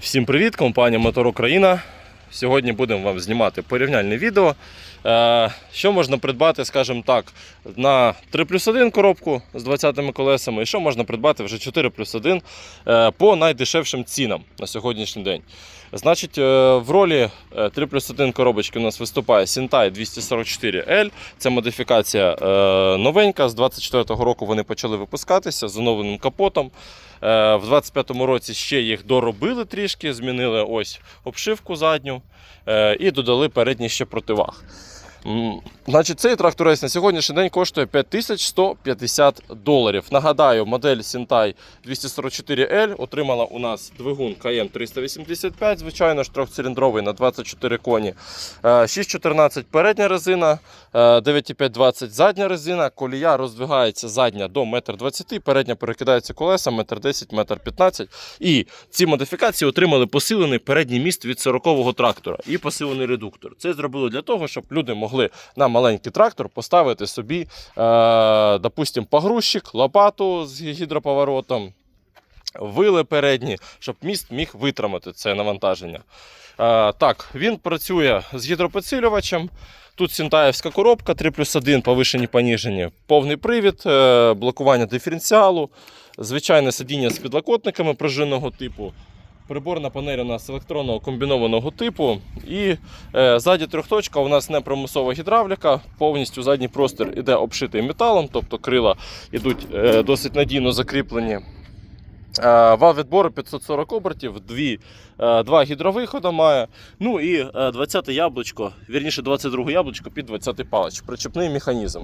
Всім привіт, компанія Мотор Україна. Сьогодні будемо вам знімати порівняльне відео. Е, Що можна придбати, скажімо так, на 3 плюс 1 коробку з 20 колесами, і що можна придбати вже 4 плюс 1 е, по найдешевшим цінам на сьогоднішній день. Значить, е, в ролі е, 3 плюс 1 коробочки у нас виступає Sentai 244L. Це модифікація новенька. З 24-го року вони почали випускатися з оновленим капотом. В 25-му році ще їх доробили трішки, змінили ось обшивку задню і додали передній ще противаг. Значить, цей тракторець на сьогоднішній день коштує 5150 доларів. Нагадаю, модель Sentai 244L отримала у нас двигун KM 385, звичайно ж, трьохциліндровий на 24 коні. Е, 614 передня резина, е, 9,520 задня резина, колія роздвигається задня до 1,20 м, передня перекидається колеса 1,10 м, 1,15 м. І ці модифікації отримали посилений передній міст від 40-го трактора і посилений редуктор. Це зробили для того, щоб люди могли на маленький трактор поставити собі, е, допустим, погрузчик, лопату з гідроповоротом, вили передні, щоб міст міг витримати це навантаження. Е, так, він працює з гідропідсилювачем. Тут синтаївська коробка 3 плюс 1 повишені поніжені, повний привід, е, блокування диференціалу, звичайне сидіння з підлокотниками пружинного типу. Приборна панель у нас електронного комбінованого типу. І е, ззаді трьохточка у нас не промислова гідравліка, повністю задній простір іде обшитий металом, тобто крила йдуть е, досить надійно закріплені. Е, Вал відбору 540 обертів, дві, е, два гідровиходи має. Ну і е, 20 яблучко, вірніше 22 яблучко під 20 палич. Причепний механізм.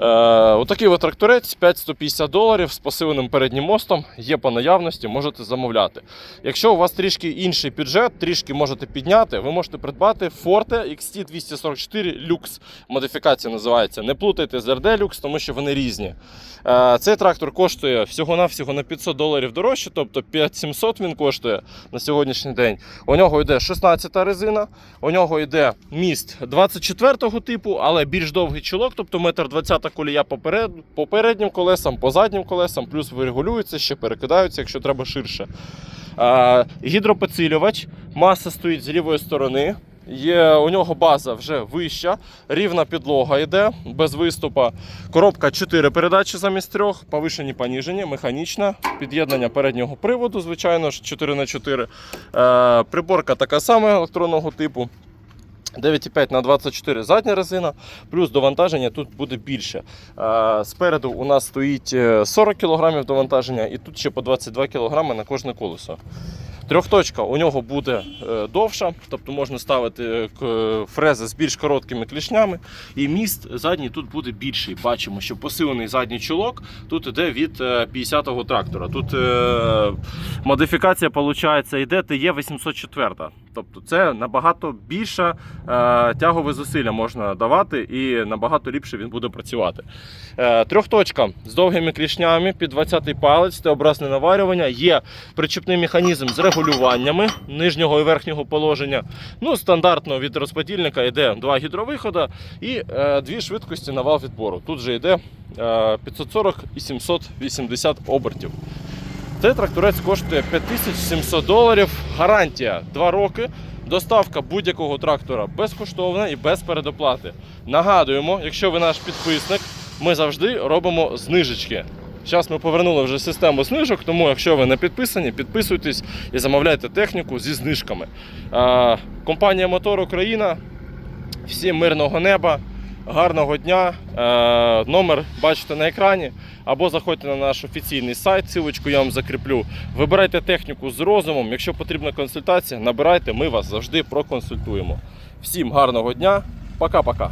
Е, Отакий от тракторець 5150 доларів з посиленим переднім мостом. Є по наявності, можете замовляти. Якщо у вас трішки інший бюджет, трішки можете підняти, ви можете придбати Forte XT244 Lux. Модифікація називається. Не плутайте з RD Lux, тому що вони різні. Е, Цей трактор коштує всього-навсього на 500 доларів дорожче, тобто 5700 він коштує на сьогоднішній день. У нього йде 16-та резина, у нього йде міст 24-го типу, але більш довгий чолок, тобто 1,20 м колія поперед, по колесам, по заднім колесам, плюс вирегулюються, ще перекидаються, якщо треба ширше. Гідропідсилювач, маса стоїть з лівої сторони. Є, у нього база вже вища, рівна підлога йде без виступа. Коробка 4 передачі замість трьох, повишені поніжені, механічна, під'єднання переднього приводу, звичайно ж, 4х4. Е, приборка така сама електронного типу. 9,5 на 24 задня резина, плюс довантаження тут буде більше. Е, Спереду у нас стоїть е, 40 кг довантаження і тут ще по 22 кг на кожне колесо. Трьохточка у нього буде е, довша, тобто можна ставити е, фрези з більш короткими клішнями. І міст задній тут буде більший. Бачимо, що посилений задній чолок тут йде від е, 50-го трактора. Тут е, модифікація виходить, йде є 804. Тобто це набагато більше е, тягове зусилля можна давати і набагато ліпше він буде працювати. Е, трьохточка з довгими клішнями під 20-й палець, Т-образне наварювання. Є причепний механізм з регулюваннями нижнього і верхнього положення. Ну, стандартно від розподільника йде два гідровиходи і е, дві швидкості на вал відбору. Тут же йде е, 540 і 780 обертів. Цей тракторець коштує 5700 доларів. Гарантія 2 роки. Доставка будь-якого трактора безкоштовна і без передоплати. Нагадуємо, якщо ви наш підписник, ми завжди робимо знижечки. Зараз ми повернули вже систему знижок, тому якщо ви не підписані, підписуйтесь і замовляйте техніку зі знижками. Компанія Мотор Україна. Всім мирного неба, гарного дня. Е, номер бачите на екрані. Або заходьте на наш офіційний сайт, силочку я вам закріплю. Вибирайте техніку з розумом. Якщо потрібна консультація, набирайте, ми вас завжди проконсультуємо. Всім гарного дня, пока-пока.